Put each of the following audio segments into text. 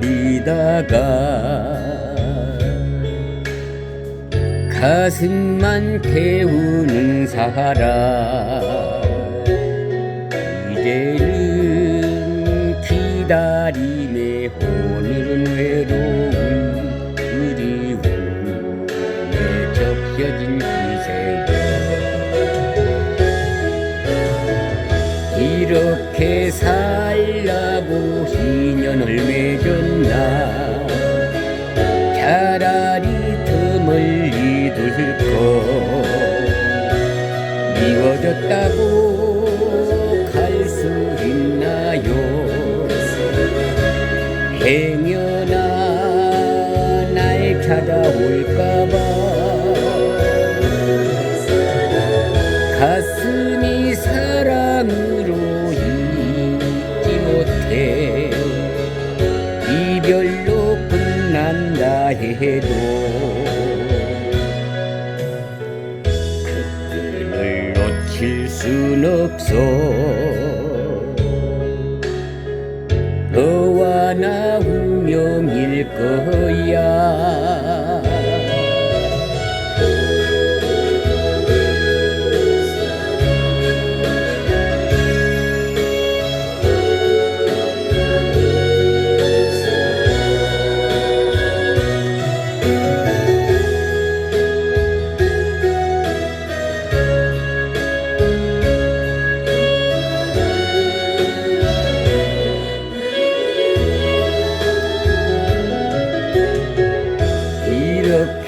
기다리다가 가슴만 태우는 사람 이제 이렇게 살라고 인연을 맺었나? 차라리 틈을 이들고 미워졌다고 갈 수 있나요? 행여나 날 찾아올까봐. 가슴 이별로 끝난다 해도 그 끈을 놓칠 순 없어. 너와 나 운명일 거야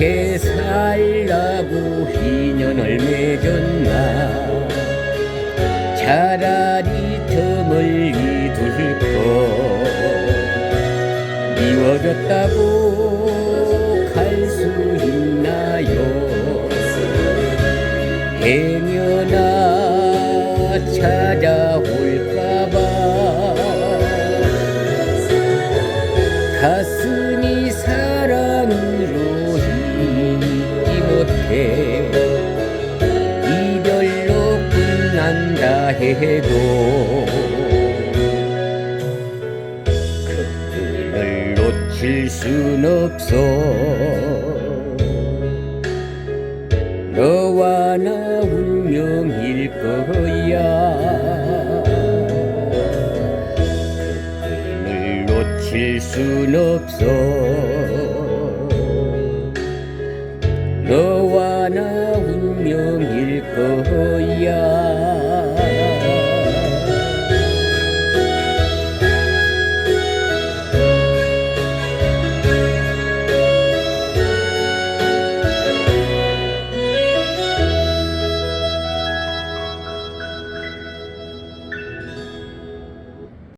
이렇게 살라고 인연을 맺었나. 차라리 틈을 이둘고 미워졌다고 갈 수 있나요? 행여나 찾아올 해도 그 끈을 놓칠 순 없어 너와 나 운명일 거야 끈을 놓칠 순 없어 너와 나 운명일 거야